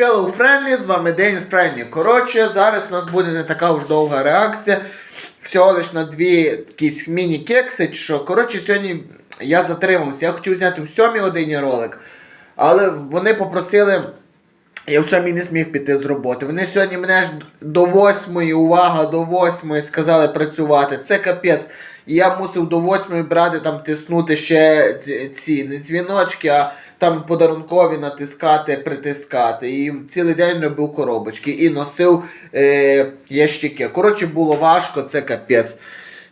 Hello Friendly, з вами Деніс Френлі. Коротше, зараз у нас буде не така уж довга реакція. Всього лиш на дві якісь міні-кекси. Що, коротше, сьогодні я затримався. Я хотів зняти в сьомій годині ролик, але вони попросили. Я в сьомій не зміг піти з роботи. Вони сьогодні мене ж до восьмої, увага, до восьмої сказали працювати. Це капець. І я мусив до восьмої брати там тиснути ще ці, не дзвіночки, а там подарункові натискати, притискати. І цілий день робив коробочки і носив е, ящики. Коротше, було важко, це капець.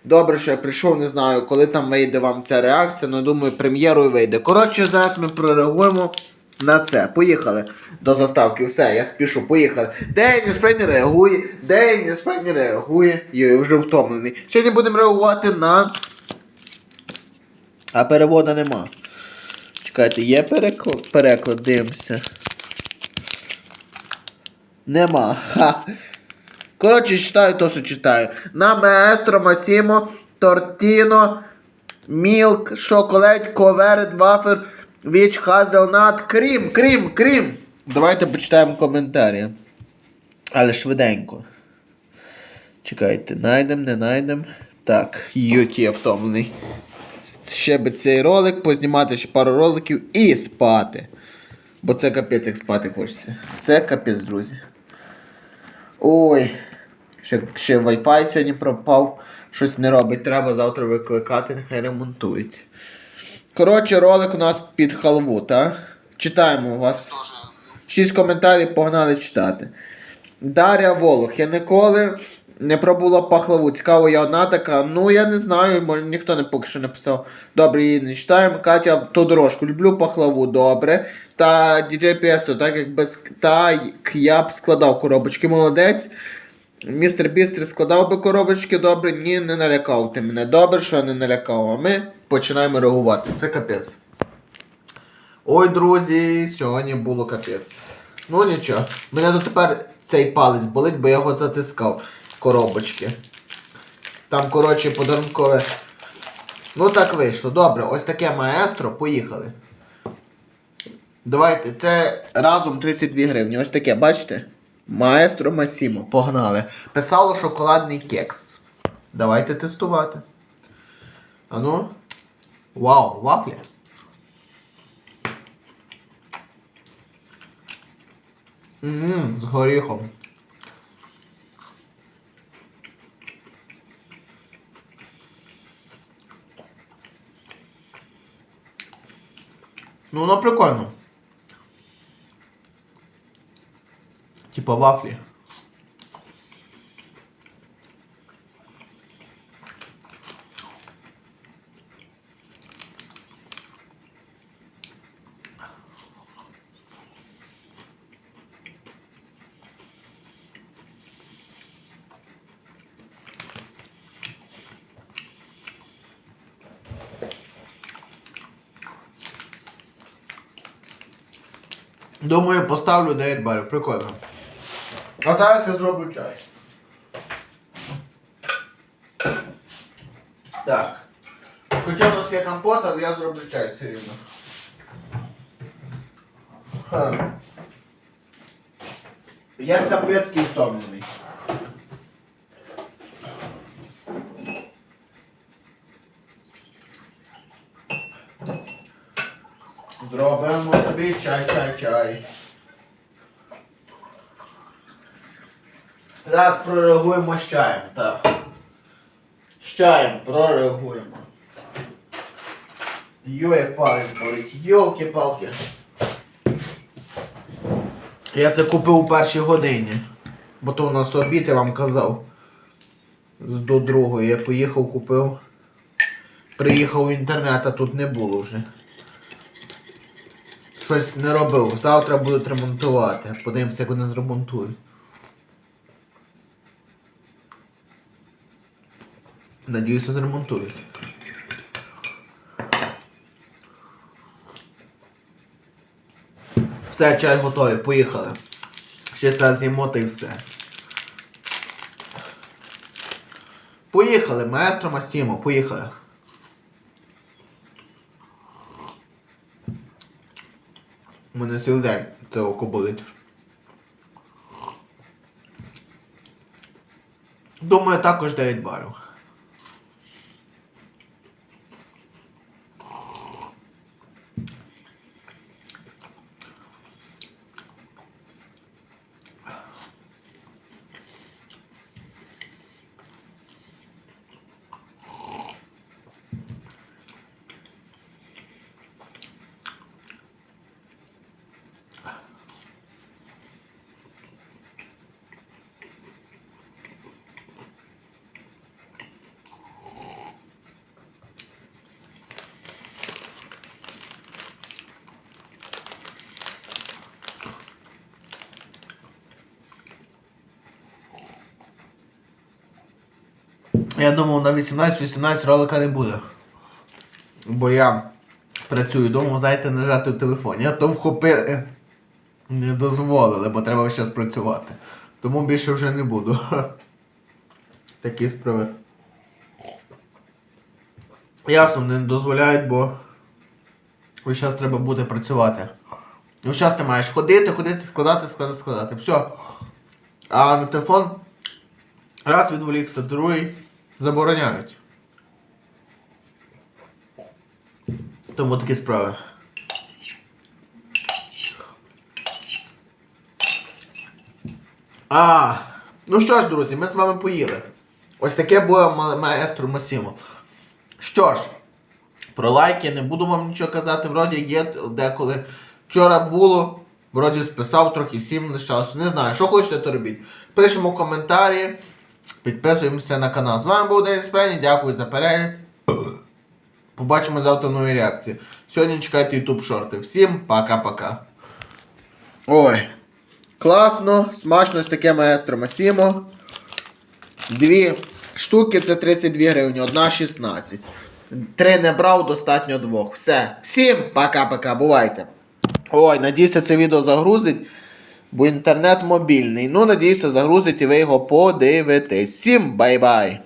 Добре, що я прийшов, не знаю, коли там вийде вам ця реакція, але думаю, прем'єрою вийде. Коротше, зараз ми прореагуємо на це. Поїхали до заставки. Все, я спішу, поїхали. Деніс Фрей не реагує, Деніс Фрей не реагує. Йой, вже втомлений. Сьогодні будемо реагувати на. А переводу нема. Чекайте, є переклад? Переклад, дивимося. Нема. Ха. Коротше, читаю то, що читаю. На Маестро Масімо, Тортіно, Мілк, Шоколад, Коверет, Вафер, Віч, Хазелнат, Крім, Крім, Крім. Давайте почитаємо коментарі. Але швиденько. Чекайте, найдем, не найдем. Так, ють я втомлений. Ще би цей ролик, познімати ще пару роликів і спати. Бо це капець, як спати хочеться. Це капець, друзі. Ой. Ще, ще Wi-Fi сьогодні пропав. Щось не робить. Треба завтра викликати, нехай ремонтують. Коротше, ролик у нас під халву, так? Читаємо у вас. Шість коментарів погнали читати. Дар'я Волох. Я ніколи не пробувала пахлаву. Цікаво, я одна така. Ну я не знаю, ніхто не поки що не писав. Добре, її не читаємо. Катя Тодорошку. Люблю пахлаву, добре. Та DJ Песто, так як без так я б складав коробочки. Молодець. Містер Бістер складав би коробочки, добре, ні, не налякав ти мене. Добре, що не налякав, а ми починаємо реагувати. Це капець. Ой, друзі, сьогодні було капець. Ну нічого. Мене дотепер цей палець болить, бо я його затискав коробочки. Там, коротше, подарункове. Ну так вийшло. Добре, ось таке маестро, поїхали. Давайте, це разом 32 гривні. Ось таке, бачите? Маестро Масімо. Погнали. Писало шоколадний кекс. Давайте тестувати. Ану. Вау, вафля. Ммм, з горіхом. Ну, воно прикольно. Типа вафлі. Думаю, поставлю 9 балів. Прикольно. А зараз я зроблю чай. Так. Хоча у нас є компот, але я зроблю чай все рівно. Я капецький втомлений. Зробимо собі чай, чай, чай. Зараз прореагуємо з чаєм, так. З чаєм прореагуємо. Йо, як палець болить. Йолки-палки. Я це купив у першій годині. Бо то у нас обід, я вам казав. З до другої. Я поїхав, купив. Приїхав в інтернет, а тут не було вже. Щось не робив. Завтра будуть ремонтувати. Подивимося, як вони зремонтують. Надіюся, зремонтують. Все, чай готовий, поїхали. Ще це з'їмо та й все. Поїхали, маестро Масімо, поїхали. У мене цілий день це око болить. Думаю, також 9 балів. Я думав, на 18-18 ролика не буде. Бо я працюю вдома, знаєте, нажати в телефоні. А то вхопили. Не дозволили, бо треба зараз працювати. Тому більше вже не буду. Такі справи. Ясно, не дозволяють, бо ось зараз треба буде працювати. І зараз ти маєш ходити, ходити, складати, складати, складати. Все. А на телефон раз відволікся, другий забороняють. Тому такі справи. А, ну що ж, друзі, ми з вами поїли. Ось таке було маестро Масімо. Що ж, про лайки не буду вам нічого казати. Вроді є деколи. Вчора було, вроді списав трохи, сім лишалося. Не знаю, що хочете, то робіть. Пишемо коментарі, підписуємося на канал. З вами був Денис Прені, дякую за перегляд. Побачимо завтра нові реакції. Сьогодні чекайте YouTube шорти. Всім пока-пока. Ой. Класно, смачно ось таке маестро Масімо. Дві штуки це 32 гривні, одна 16. Три не брав, достатньо двох. Все. Всім пока-пока, бувайте. Ой, надіюся, це відео загрузить, бо інтернет мобільний. Ну, надіюся, загрузить і ви його подивитесь. Всім бай-бай!